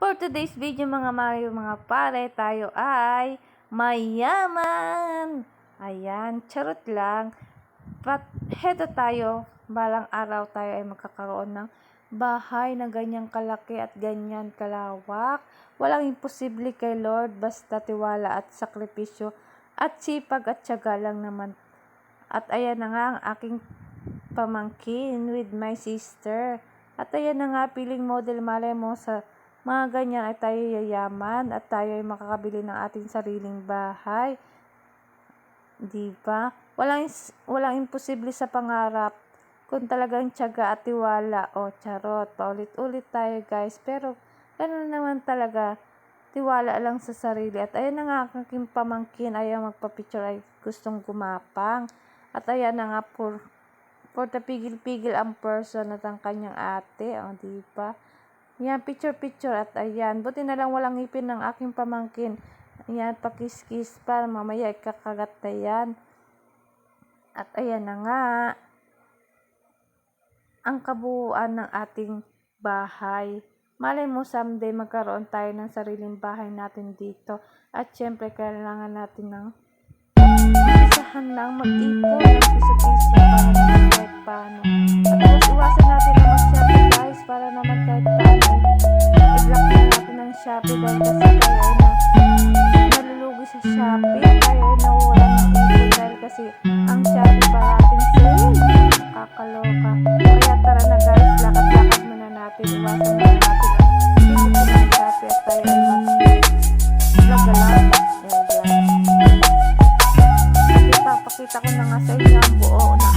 For today's video mga Mario, mga pare, tayo ay mayaman! Ayan, charot lang. But heto tayo, balang araw tayo ay magkakaroon ng bahay na ganyang kalaki at ganyan kalawak. Walang imposible kay Lord, basta tiwala at sakripisyo at sipag at tiyaga lang naman. At ayan na nga ang aking pamangkin with my sister. At ayan na nga, piling model malay mo sa mga ganyan ay tayo yayaman at tayo ay makakabili ng ating sariling bahay. Di ba? Walang, walang imposible sa pangarap kung talagang tiyaga at tiwala. O, charot. Paulit-ulit tayo, guys. Pero, ganun naman talaga. Tiwala lang sa sarili. At ayan na nga, aking pamangkin ayaw magpa-picture ay gustong gumapang. At ayan na nga, for, for the pigil-pigil ang person at ang kanyang ate. O, di ba? Yan, picture-picture at ayan. Buti na lang walang ngipin ng aking pamangkin. Ayan, pakis-kis pa. Mamaya ikakagat na yan. At ayan na nga. Ang kabuuan ng ating bahay. Malay mo someday magkaroon tayo ng sariling bahay natin dito. At syempre, kailangan natin ng isahan lang mag-ipon ng piso-piso para naman kahit paano. At Shopee dahil kasi kaya na nalulugi sa Shopee. Kaya nawala ng ito dahil kasi ang Shopee parating sale kakaloka. Kaya tara na guys. Lakad-lakad muna natin. Iwasan muna natin ang ito ng Shopee at tayo ay and lang. Ipapakita ko na nga sa inyo ang buo na